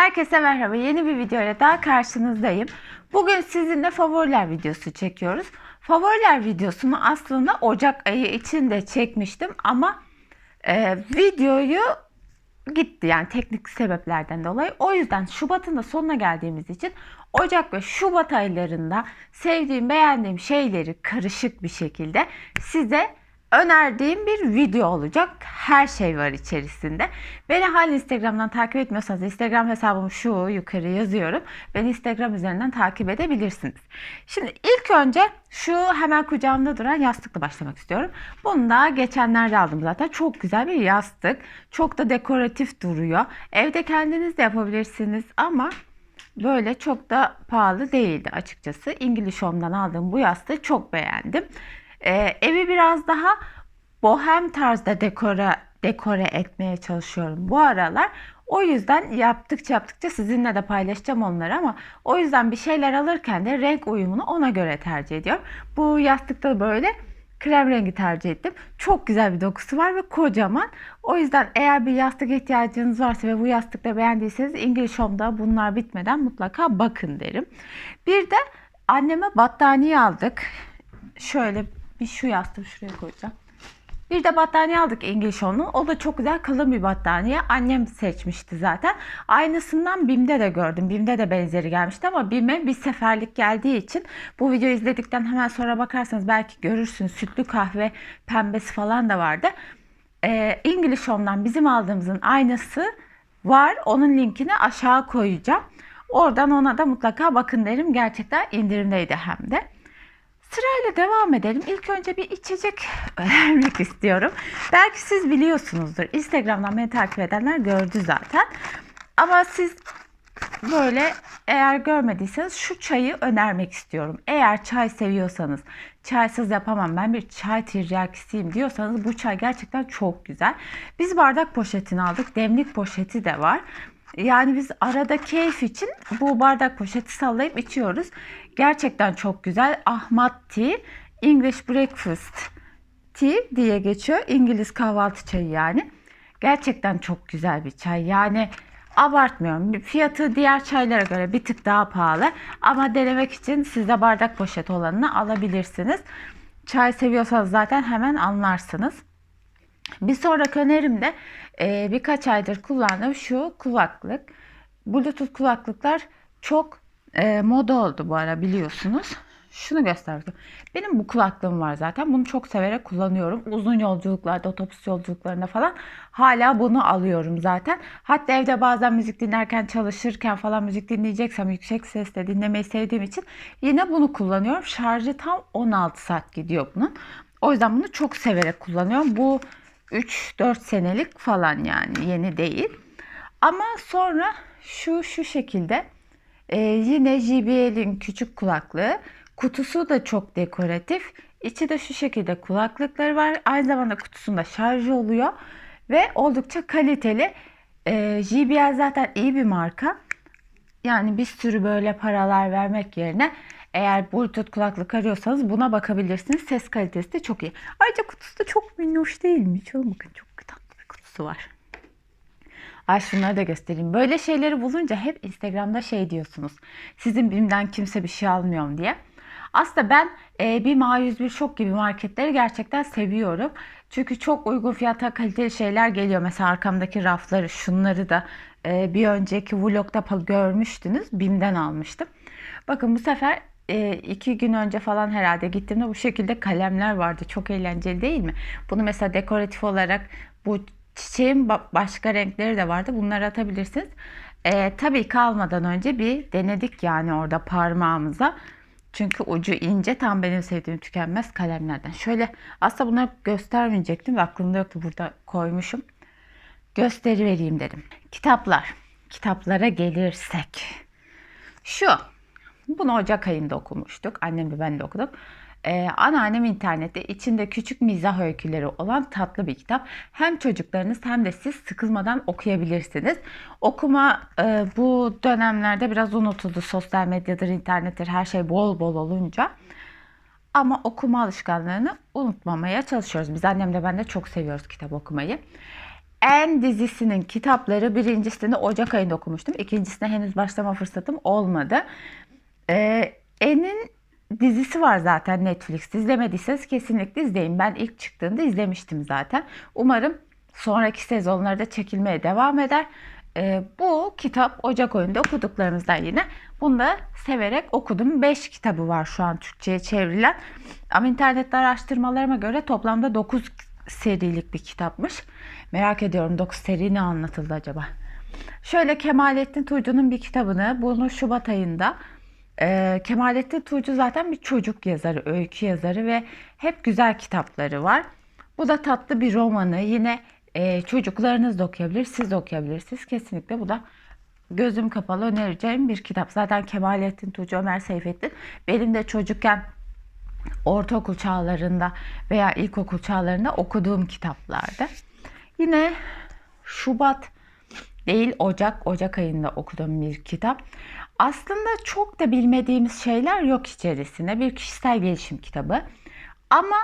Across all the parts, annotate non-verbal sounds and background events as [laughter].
Herkese merhaba. Yeni bir video ile daha karşınızdayım. Bugün sizinle favoriler videosu çekiyoruz. Favoriler videosunu aslında Ocak ayı için de çekmiştim ama e, videoyu gitti yani teknik sebeplerden dolayı. O yüzden Şubat'ın da sonuna geldiğimiz için Ocak ve Şubat aylarında sevdiğim, beğendiğim şeyleri karışık bir şekilde size önerdiğim bir video olacak. Her şey var içerisinde. Beni hala Instagram'dan takip etmiyorsanız Instagram hesabım şu yukarı yazıyorum. Beni Instagram üzerinden takip edebilirsiniz. Şimdi ilk önce şu hemen kucağımda duran yastıkla başlamak istiyorum. Bunu da geçenlerde aldım zaten. Çok güzel bir yastık. Çok da dekoratif duruyor. Evde kendiniz de yapabilirsiniz ama böyle çok da pahalı değildi açıkçası. İngiliz Home'dan aldığım bu yastığı çok beğendim. Ee, evi biraz daha bohem tarzda dekora dekore etmeye çalışıyorum bu aralar. O yüzden yaptıkça yaptıkça sizinle de paylaşacağım onları ama o yüzden bir şeyler alırken de renk uyumunu ona göre tercih ediyorum. Bu yastıkta böyle krem rengi tercih ettim. Çok güzel bir dokusu var ve kocaman. O yüzden eğer bir yastık ihtiyacınız varsa ve bu yastıkta beğendiyseniz English Home'da bunlar bitmeden mutlaka bakın derim. Bir de anneme battaniye aldık. Şöyle bir şu yastığı şuraya koyacağım. Bir de battaniye aldık English Home'un. O da çok güzel kalın bir battaniye. Annem seçmişti zaten. Aynısından BİM'de de gördüm. BİM'de de benzeri gelmişti ama BİM'e bir seferlik geldiği için bu videoyu izledikten hemen sonra bakarsanız belki görürsünüz. Sütlü kahve pembesi falan da vardı. Ee, English Home'dan bizim aldığımızın aynısı var. Onun linkini aşağı koyacağım. Oradan ona da mutlaka bakın derim. Gerçekten indirimdeydi hem de. Sırayla devam edelim. İlk önce bir içecek [laughs] önermek istiyorum. Belki siz biliyorsunuzdur. Instagram'dan beni takip edenler gördü zaten. Ama siz böyle eğer görmediyseniz şu çayı önermek istiyorum. Eğer çay seviyorsanız, çaysız yapamam ben bir çay tiryakisiyim diyorsanız bu çay gerçekten çok güzel. Biz bardak poşetini aldık. Demlik poşeti de var. Yani biz arada keyif için bu bardak poşeti sallayıp içiyoruz. Gerçekten çok güzel. Ahmat Tea, English Breakfast Tea diye geçiyor. İngiliz kahvaltı çayı yani. Gerçekten çok güzel bir çay. Yani abartmıyorum. Fiyatı diğer çaylara göre bir tık daha pahalı. Ama denemek için siz de bardak poşet olanını alabilirsiniz. Çay seviyorsanız zaten hemen anlarsınız. Bir sonraki önerim de e, birkaç aydır kullandığım şu kulaklık. Bluetooth kulaklıklar çok e, moda oldu bu ara biliyorsunuz. Şunu göstereyim. Benim bu kulaklığım var zaten. Bunu çok severek kullanıyorum. Uzun yolculuklarda, otobüs yolculuklarında falan hala bunu alıyorum zaten. Hatta evde bazen müzik dinlerken, çalışırken falan müzik dinleyeceksem yüksek sesle dinlemeyi sevdiğim için yine bunu kullanıyorum. Şarjı tam 16 saat gidiyor bunun. O yüzden bunu çok severek kullanıyorum. Bu 3-4 senelik falan yani yeni değil. Ama sonra şu şu şekilde e, yine JBL'in küçük kulaklığı. Kutusu da çok dekoratif. İçi de şu şekilde kulaklıkları var. Aynı zamanda kutusunda şarj oluyor. Ve oldukça kaliteli. E, JBL zaten iyi bir marka. Yani bir sürü böyle paralar vermek yerine eğer Bluetooth kulaklık arıyorsanız buna bakabilirsiniz. Ses kalitesi de çok iyi. Ayrıca kutusu da çok minnoş değil mi? Şöyle bakın çok tatlı bir kutusu var. Ay şunları da göstereyim. Böyle şeyleri bulunca hep Instagram'da şey diyorsunuz. Sizin BİM'den kimse bir şey almıyor diye. Aslında ben e, BİM A101 Şok gibi marketleri gerçekten seviyorum. Çünkü çok uygun fiyata kaliteli şeyler geliyor. Mesela arkamdaki rafları şunları da e, bir önceki vlogda görmüştünüz. BİM'den almıştım. Bakın bu sefer e, iki gün önce falan herhalde gittiğimde bu şekilde kalemler vardı. Çok eğlenceli değil mi? Bunu mesela dekoratif olarak bu çiçeğin başka renkleri de vardı. Bunları atabilirsiniz. E, tabii kalmadan önce bir denedik yani orada parmağımıza. Çünkü ucu ince tam benim sevdiğim tükenmez kalemlerden. Şöyle aslında bunları göstermeyecektim ve aklımda yoktu burada koymuşum. Gösteri vereyim dedim. Kitaplar. Kitaplara gelirsek. Şu. Bunu Ocak ayında okumuştuk. Annem de ben de okuduk. Ee, anneannem internette içinde küçük mizah öyküleri olan tatlı bir kitap. Hem çocuklarınız hem de siz sıkılmadan okuyabilirsiniz. Okuma e, bu dönemlerde biraz unutuldu. Sosyal medyadır, internettir her şey bol bol olunca. Ama okuma alışkanlığını unutmamaya çalışıyoruz. Biz annem de ben de çok seviyoruz kitap okumayı. En dizisinin kitapları birincisini Ocak ayında okumuştum. İkincisine henüz başlama fırsatım olmadı. Ee, En'in dizisi var zaten Netflix'te. İzlemediyseniz kesinlikle izleyin. Ben ilk çıktığında izlemiştim zaten. Umarım sonraki sezonlarda çekilmeye devam eder. Ee, bu kitap Ocak ayında okuduklarımızdan yine. Bunu da severek okudum. 5 kitabı var şu an Türkçe'ye çevrilen. Ama internette araştırmalarıma göre toplamda 9 serilik bir kitapmış. Merak ediyorum 9 seri ne anlatıldı acaba? Şöyle Kemalettin Tuğcu'nun bir kitabını bunu Şubat ayında e, Kemalettin Tuğcu zaten bir çocuk yazarı, öykü yazarı ve hep güzel kitapları var. Bu da tatlı bir romanı. Yine e, çocuklarınız da okuyabilir, siz de okuyabilirsiniz. Kesinlikle bu da gözüm kapalı önereceğim bir kitap. Zaten Kemalettin Tuğcu, Ömer Seyfettin benim de çocukken ortaokul çağlarında veya ilkokul çağlarında okuduğum kitaplardı. Yine Şubat değil Ocak, Ocak ayında okuduğum bir kitap. Aslında çok da bilmediğimiz şeyler yok içerisinde. Bir kişisel gelişim kitabı. Ama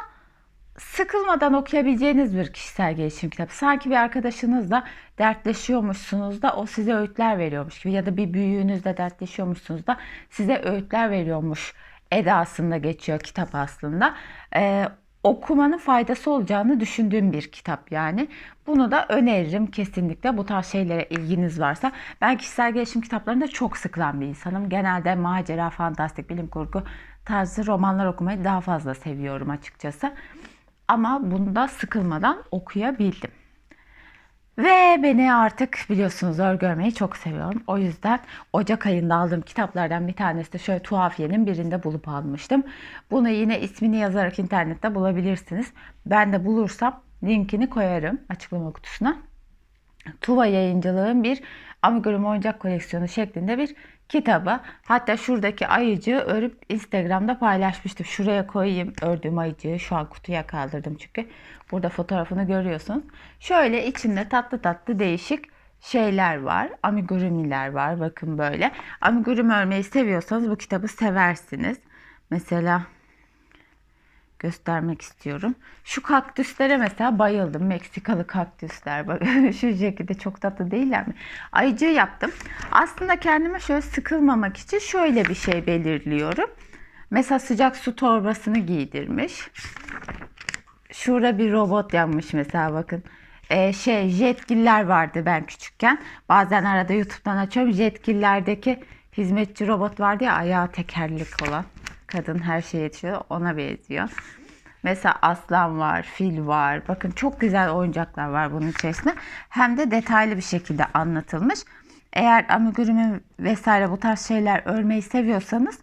sıkılmadan okuyabileceğiniz bir kişisel gelişim kitabı. Sanki bir arkadaşınızla dertleşiyormuşsunuz da o size öğütler veriyormuş gibi ya da bir büyüğünüzle dertleşiyormuşsunuz da size öğütler veriyormuş edasında geçiyor kitap aslında. Ee, okumanın faydası olacağını düşündüğüm bir kitap yani. Bunu da öneririm kesinlikle bu tarz şeylere ilginiz varsa. Ben kişisel gelişim kitaplarında çok sıkılan bir insanım. Genelde macera, fantastik, bilim kurgu tarzı romanlar okumayı daha fazla seviyorum açıkçası. Ama bunda sıkılmadan okuyabildim. Ve beni artık biliyorsunuz zor görmeyi çok seviyorum. O yüzden Ocak ayında aldığım kitaplardan bir tanesi de şöyle tuhafiyenin birinde bulup almıştım. Bunu yine ismini yazarak internette bulabilirsiniz. Ben de bulursam linkini koyarım açıklama kutusuna. Tuva yayıncılığın bir amigurumi oyuncak koleksiyonu şeklinde bir kitabı. Hatta şuradaki ayıcığı örüp Instagram'da paylaşmıştım. Şuraya koyayım ördüğüm ayıcığı. Şu an kutuya kaldırdım çünkü. Burada fotoğrafını görüyorsunuz. Şöyle içinde tatlı tatlı değişik şeyler var. Amigurumiler var. Bakın böyle. Amigurumi örmeyi seviyorsanız bu kitabı seversiniz. Mesela göstermek istiyorum. Şu kaktüslere mesela bayıldım. Meksikalı kaktüsler. Bak [laughs] şu şekilde çok tatlı değiller mi? Ayıcığı yaptım. Aslında kendime şöyle sıkılmamak için şöyle bir şey belirliyorum. Mesela sıcak su torbasını giydirmiş. Şurada bir robot yapmış mesela bakın. Ee, şey jetgiller vardı ben küçükken. Bazen arada YouTube'dan açıyorum. Jetgillerdeki hizmetçi robot vardı ya ayağı tekerlik olan. Kadın her şeye yetişiyor. Ona benziyor. Mesela aslan var, fil var. Bakın çok güzel oyuncaklar var bunun içerisinde. Hem de detaylı bir şekilde anlatılmış. Eğer amigurumi vesaire bu tarz şeyler örmeyi seviyorsanız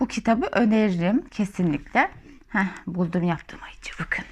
bu kitabı öneririm kesinlikle. Heh, buldum yaptım ayıcı bakın.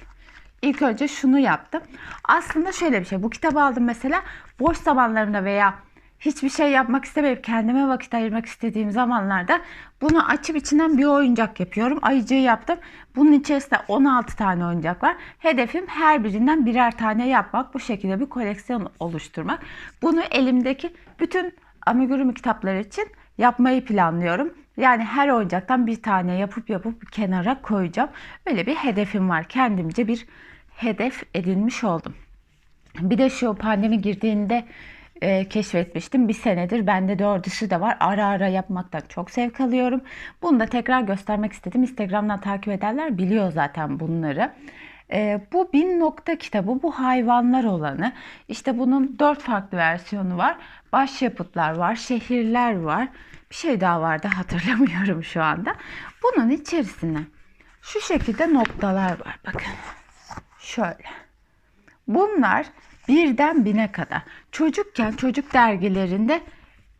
İlk önce şunu yaptım. Aslında şöyle bir şey. Bu kitabı aldım mesela boş zamanlarımda veya hiçbir şey yapmak istemeyip kendime vakit ayırmak istediğim zamanlarda bunu açıp içinden bir oyuncak yapıyorum. Ayıcığı yaptım. Bunun içerisinde 16 tane oyuncak var. Hedefim her birinden birer tane yapmak. Bu şekilde bir koleksiyon oluşturmak. Bunu elimdeki bütün amigurumi kitapları için yapmayı planlıyorum. Yani her oyuncaktan bir tane yapıp yapıp kenara koyacağım. Öyle bir hedefim var. Kendimce bir hedef edinmiş oldum. Bir de şu pandemi girdiğinde e, keşfetmiştim. Bir senedir bende dördüsü de var. Ara ara yapmaktan çok zevk alıyorum. Bunu da tekrar göstermek istedim. Instagram'dan takip edenler biliyor zaten bunları. E, bu bin nokta kitabı bu hayvanlar olanı. İşte bunun dört farklı versiyonu var. Başyapıtlar var, şehirler var. Bir şey daha vardı [laughs] hatırlamıyorum şu anda. Bunun içerisinde şu şekilde noktalar var. Bakın şöyle. Bunlar birden bine kadar. Çocukken çocuk dergilerinde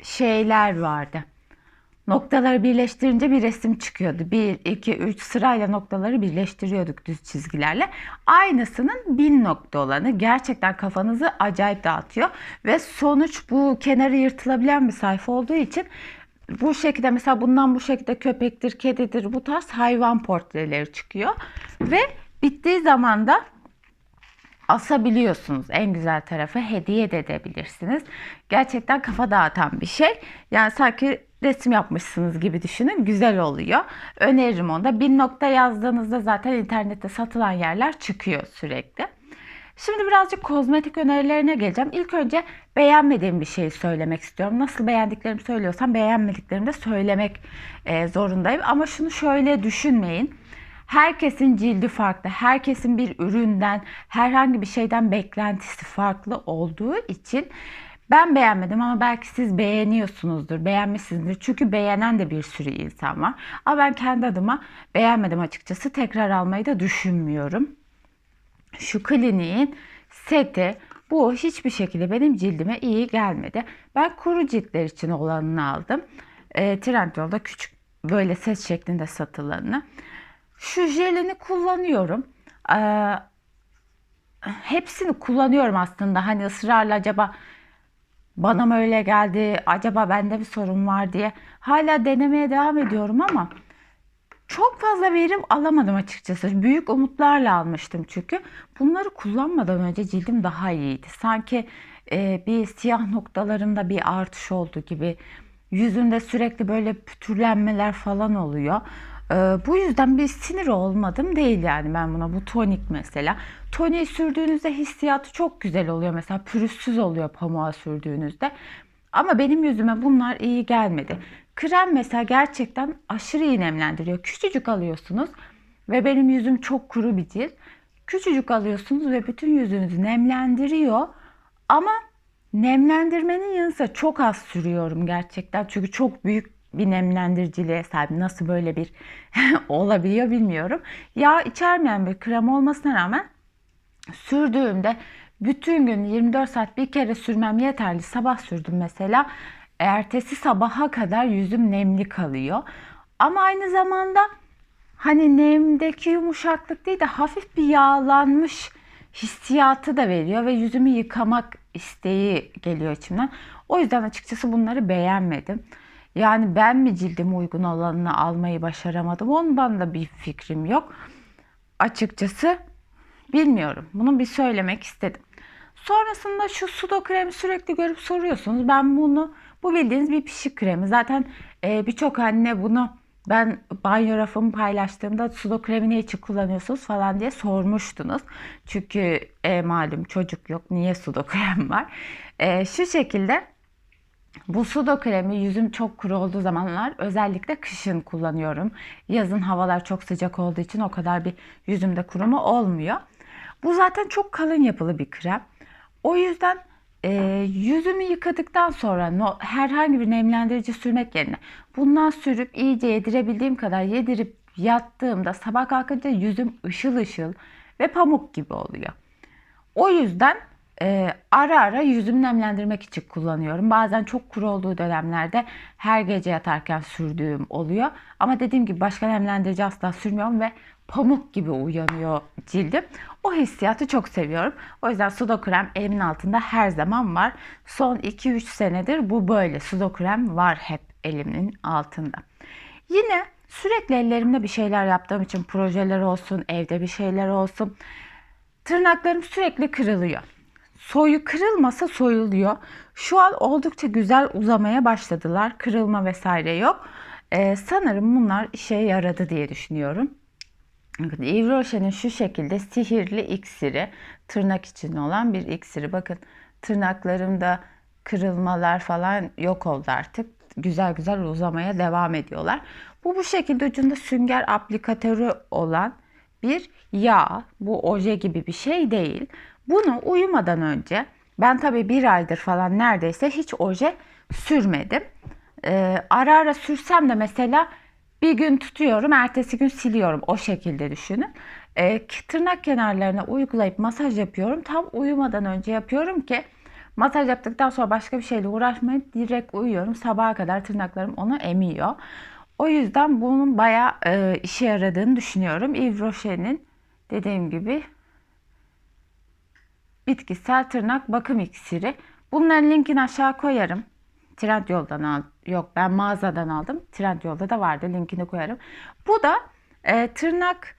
şeyler vardı. Noktaları birleştirince bir resim çıkıyordu. 1, 2, 3 sırayla noktaları birleştiriyorduk düz çizgilerle. Aynısının bin nokta olanı gerçekten kafanızı acayip dağıtıyor. Ve sonuç bu kenarı yırtılabilen bir sayfa olduğu için bu şekilde mesela bundan bu şekilde köpektir, kedidir bu tarz hayvan portreleri çıkıyor. Ve bittiği zaman da asabiliyorsunuz. En güzel tarafı hediye de edebilirsiniz. Gerçekten kafa dağıtan bir şey. Yani sanki resim yapmışsınız gibi düşünün. Güzel oluyor. Öneririm onu da. Bir nokta yazdığınızda zaten internette satılan yerler çıkıyor sürekli. Şimdi birazcık kozmetik önerilerine geleceğim. İlk önce beğenmediğim bir şeyi söylemek istiyorum. Nasıl beğendiklerimi söylüyorsam beğenmediklerimi de söylemek e, zorundayım. Ama şunu şöyle düşünmeyin. Herkesin cildi farklı. Herkesin bir üründen, herhangi bir şeyden beklentisi farklı olduğu için ben beğenmedim ama belki siz beğeniyorsunuzdur, beğenmişsinizdir. Çünkü beğenen de bir sürü insan var. Ama ben kendi adıma beğenmedim açıkçası. Tekrar almayı da düşünmüyorum. Şu kliniğin seti bu hiçbir şekilde benim cildime iyi gelmedi. Ben kuru ciltler için olanını aldım. E, Trendyol'da küçük böyle set şeklinde satılanını. Şu jelini kullanıyorum. E, hepsini kullanıyorum aslında. Hani ısrarla acaba bana mı öyle geldi, acaba bende bir sorun var diye hala denemeye devam ediyorum ama çok fazla verim alamadım açıkçası. Büyük umutlarla almıştım çünkü. Bunları kullanmadan önce cildim daha iyiydi. Sanki e, bir siyah noktalarımda bir artış oldu gibi. Yüzünde sürekli böyle pütürlenmeler falan oluyor. E, bu yüzden bir sinir olmadım değil yani ben buna. Bu tonik mesela. Toniği sürdüğünüzde hissiyatı çok güzel oluyor. Mesela pürüzsüz oluyor pamuğa sürdüğünüzde. Ama benim yüzüme bunlar iyi gelmedi. Krem mesela gerçekten aşırı iyi nemlendiriyor. Küçücük alıyorsunuz ve benim yüzüm çok kuru bir cilt. Küçücük alıyorsunuz ve bütün yüzünüzü nemlendiriyor. Ama nemlendirmenin yanı sıra çok az sürüyorum gerçekten. Çünkü çok büyük bir nemlendiriciliğe sahip. Nasıl böyle bir [laughs] olabiliyor bilmiyorum. Yağ içermeyen bir krem olmasına rağmen sürdüğümde bütün gün 24 saat bir kere sürmem yeterli. Sabah sürdüm mesela. Ertesi sabaha kadar yüzüm nemli kalıyor. Ama aynı zamanda hani nemdeki yumuşaklık değil de hafif bir yağlanmış hissiyatı da veriyor ve yüzümü yıkamak isteği geliyor içimden. O yüzden açıkçası bunları beğenmedim. Yani ben mi cildime uygun olanını almayı başaramadım ondan da bir fikrim yok. Açıkçası bilmiyorum. Bunu bir söylemek istedim. Sonrasında şu sudo kremi sürekli görüp soruyorsunuz. Ben bunu bu bildiğiniz bir pişik kremi. Zaten e, birçok anne bunu ben banyo rafımı paylaştığımda sudo kremi ne için kullanıyorsunuz falan diye sormuştunuz. Çünkü e, malum çocuk yok. Niye sudo krem var? E, şu şekilde bu sudo kremi yüzüm çok kuru olduğu zamanlar özellikle kışın kullanıyorum. Yazın havalar çok sıcak olduğu için o kadar bir yüzümde kuruma olmuyor. Bu zaten çok kalın yapılı bir krem. O yüzden e, yüzümü yıkadıktan sonra no, herhangi bir nemlendirici sürmek yerine bundan sürüp iyice yedirebildiğim kadar yedirip yattığımda sabah kalkınca yüzüm ışıl ışıl ve pamuk gibi oluyor. O yüzden e, ara ara yüzümü nemlendirmek için kullanıyorum. Bazen çok kuru olduğu dönemlerde her gece yatarken sürdüğüm oluyor. Ama dediğim gibi başka nemlendirici asla sürmüyorum ve pamuk gibi uyanıyor cildim. O hissiyatı çok seviyorum. O yüzden sudo krem elimin altında her zaman var. Son 2-3 senedir bu böyle. Sudo krem var hep elimin altında. Yine sürekli ellerimde bir şeyler yaptığım için projeler olsun, evde bir şeyler olsun. Tırnaklarım sürekli kırılıyor. Soyu kırılmasa soyuluyor. Şu an oldukça güzel uzamaya başladılar. Kırılma vesaire yok. Ee, sanırım bunlar işe yaradı diye düşünüyorum. Bakın Yves Rocher'in şu şekilde sihirli iksiri, tırnak için olan bir iksiri. Bakın tırnaklarımda kırılmalar falan yok oldu artık. Güzel güzel uzamaya devam ediyorlar. Bu bu şekilde ucunda sünger aplikatörü olan bir yağ. Bu oje gibi bir şey değil. Bunu uyumadan önce ben tabii bir aydır falan neredeyse hiç oje sürmedim. Ee, ara ara sürsem de mesela bir gün tutuyorum, ertesi gün siliyorum. O şekilde düşünün. E, tırnak kenarlarına uygulayıp masaj yapıyorum. Tam uyumadan önce yapıyorum ki masaj yaptıktan sonra başka bir şeyle uğraşmayıp direkt uyuyorum. Sabaha kadar tırnaklarım onu emiyor. O yüzden bunun bayağı e, işe yaradığını düşünüyorum. Yves Rocher'in dediğim gibi bitkisel tırnak bakım iksiri. Bunların linkini aşağı koyarım. Trendyol'dan al. Yok ben mağazadan aldım. Trendyol'da da vardı. Linkini koyarım. Bu da e, tırnak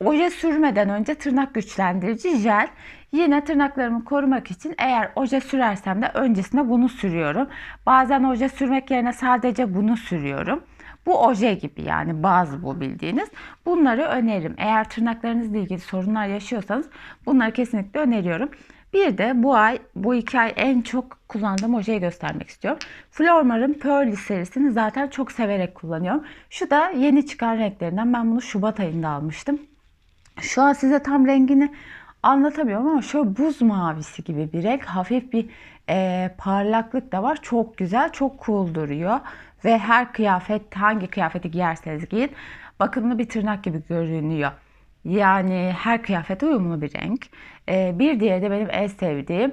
oje sürmeden önce tırnak güçlendirici jel. Yine tırnaklarımı korumak için eğer oje sürersem de öncesinde bunu sürüyorum. Bazen oje sürmek yerine sadece bunu sürüyorum. Bu oje gibi yani bazı bu bildiğiniz. Bunları öneririm. Eğer tırnaklarınızla ilgili sorunlar yaşıyorsanız bunları kesinlikle öneriyorum. Bir de bu ay, bu iki ay en çok kullandığım ojeyi göstermek istiyorum. Flormar'ın Pearly serisini zaten çok severek kullanıyorum. Şu da yeni çıkan renklerinden. Ben bunu Şubat ayında almıştım. Şu an size tam rengini anlatamıyorum ama şöyle buz mavisi gibi bir renk. Hafif bir e, parlaklık da var. Çok güzel, çok cool duruyor. Ve her kıyafet, hangi kıyafeti giyerseniz giyin bakımlı bir tırnak gibi görünüyor. Yani her kıyafete uyumlu bir renk. E, bir diğeri de benim en sevdiğim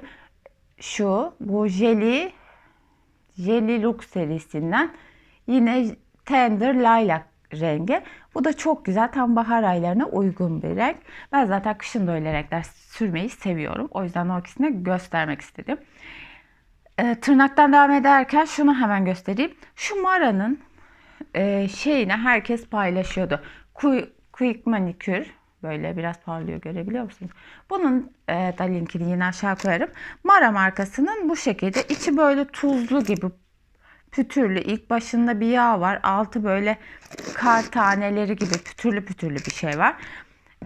şu. Bu Jelly, Jelly Look serisinden yine Tender Lilac rengi. Bu da çok güzel. Tam bahar aylarına uygun bir renk. Ben zaten kışın da öyle renkler sürmeyi seviyorum. O yüzden o ikisini göstermek istedim. E, tırnaktan devam ederken şunu hemen göstereyim. Şu Mara'nın e, şeyini herkes paylaşıyordu. Quick, manikür. Böyle biraz parlıyor görebiliyor musunuz? Bunun e, da linkini yine aşağı koyarım. Mara markasının bu şekilde içi böyle tuzlu gibi pütürlü. İlk başında bir yağ var. Altı böyle kar taneleri gibi pütürlü pütürlü bir şey var.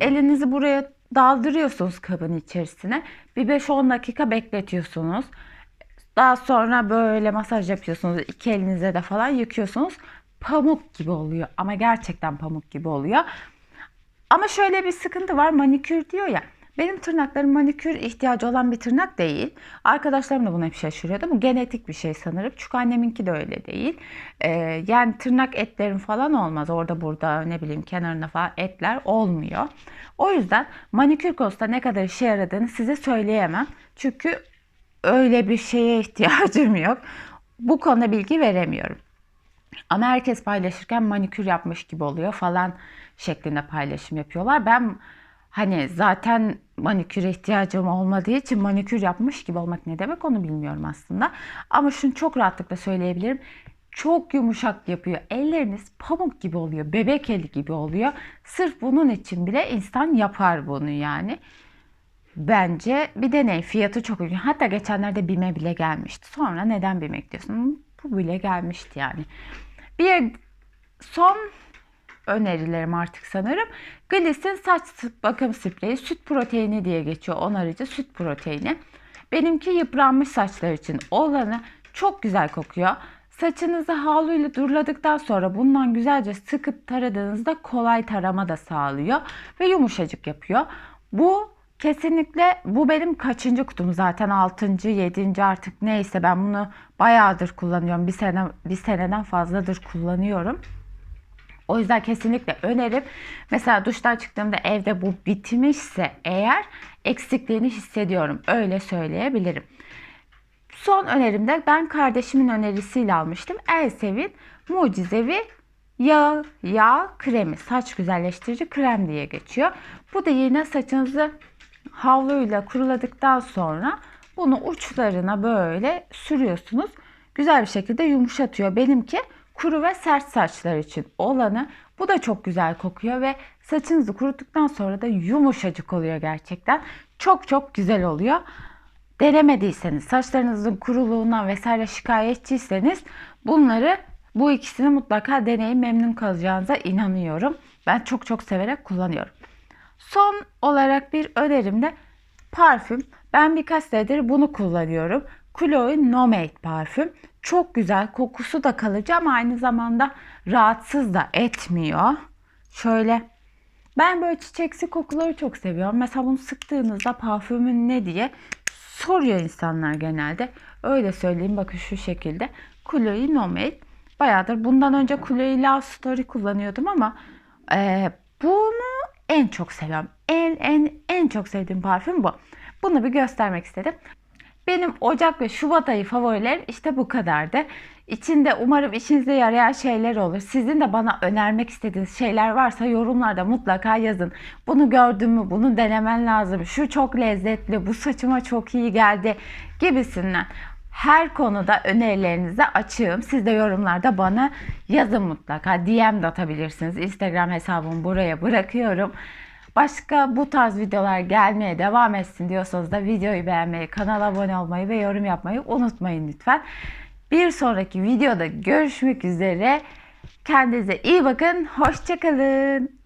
Elinizi buraya daldırıyorsunuz kabın içerisine. Bir 5-10 dakika bekletiyorsunuz. Daha sonra böyle masaj yapıyorsunuz. İki elinize de falan yıkıyorsunuz. Pamuk gibi oluyor ama gerçekten pamuk gibi oluyor. Ama şöyle bir sıkıntı var. Manikür diyor ya. Benim tırnaklarım manikür ihtiyacı olan bir tırnak değil. Arkadaşlarım da buna hep şaşırıyordu. Bu genetik bir şey sanırım. Çünkü anneminki de öyle değil. Ee, yani tırnak etlerim falan olmaz. Orada burada ne bileyim kenarına falan etler olmuyor. O yüzden manikür konusunda ne kadar işe yaradığını size söyleyemem. Çünkü öyle bir şeye ihtiyacım [laughs] yok. Bu konuda bilgi veremiyorum. Ama herkes paylaşırken manikür yapmış gibi oluyor falan şeklinde paylaşım yapıyorlar. Ben hani zaten maniküre ihtiyacım olmadığı için manikür yapmış gibi olmak ne demek onu bilmiyorum aslında. Ama şunu çok rahatlıkla söyleyebilirim. Çok yumuşak yapıyor. Elleriniz pamuk gibi oluyor. Bebek eli gibi oluyor. Sırf bunun için bile insan yapar bunu yani. Bence bir deney. Fiyatı çok uygun. Hatta geçenlerde BİM'e bile gelmişti. Sonra neden BİM'e gidiyorsun? Bu bile gelmişti yani. Bir son önerilerim artık sanırım. Gliss'in saç bakım spreyi süt proteini diye geçiyor. Onarıcı süt proteini. Benimki yıpranmış saçlar için olanı çok güzel kokuyor. Saçınızı havluyla duruladıktan sonra bundan güzelce sıkıp taradığınızda kolay tarama da sağlıyor ve yumuşacık yapıyor. Bu kesinlikle bu benim kaçıncı kutum zaten 6. 7. artık neyse ben bunu bayağıdır kullanıyorum. Bir sene bir seneden fazladır kullanıyorum. O yüzden kesinlikle önerim. Mesela duştan çıktığımda evde bu bitmişse eğer eksikliğini hissediyorum. Öyle söyleyebilirim. Son önerimde ben kardeşimin önerisiyle almıştım. Elsev'in mucizevi yağ, yağ kremi. Saç güzelleştirici krem diye geçiyor. Bu da yine saçınızı havluyla kuruladıktan sonra bunu uçlarına böyle sürüyorsunuz. Güzel bir şekilde yumuşatıyor. Benimki kuru ve sert saçlar için olanı. Bu da çok güzel kokuyor ve saçınızı kuruttuktan sonra da yumuşacık oluyor gerçekten. Çok çok güzel oluyor. Denemediyseniz, saçlarınızın kuruluğundan vesaire şikayetçiyseniz bunları bu ikisini mutlaka deneyin memnun kalacağınıza inanıyorum. Ben çok çok severek kullanıyorum. Son olarak bir önerim de parfüm. Ben birkaç senedir bunu kullanıyorum. Chloe Nomade parfüm. Çok güzel. Kokusu da kalıcı ama aynı zamanda rahatsız da etmiyor. Şöyle ben böyle çiçeksi kokuları çok seviyorum. Mesela bunu sıktığınızda parfümün ne diye soruyor insanlar genelde. Öyle söyleyeyim bakın şu şekilde. Chloe Nomade. Bayağıdır bundan önce Chloe Love Story kullanıyordum ama e, bunu en çok seviyorum. En en en çok sevdiğim parfüm bu. Bunu bir göstermek istedim. Benim Ocak ve Şubat ayı favorilerim işte bu kadardı. İçinde umarım işinize yarayan şeyler olur. Sizin de bana önermek istediğiniz şeyler varsa yorumlarda mutlaka yazın. Bunu gördün mü? Bunu denemen lazım. Şu çok lezzetli, bu saçıma çok iyi geldi gibisinden. Her konuda önerilerinize açığım. Siz de yorumlarda bana yazın mutlaka. DM de atabilirsiniz. Instagram hesabımı buraya bırakıyorum. Başka bu tarz videolar gelmeye devam etsin diyorsanız da videoyu beğenmeyi, kanala abone olmayı ve yorum yapmayı unutmayın lütfen. Bir sonraki videoda görüşmek üzere. Kendinize iyi bakın. Hoşçakalın.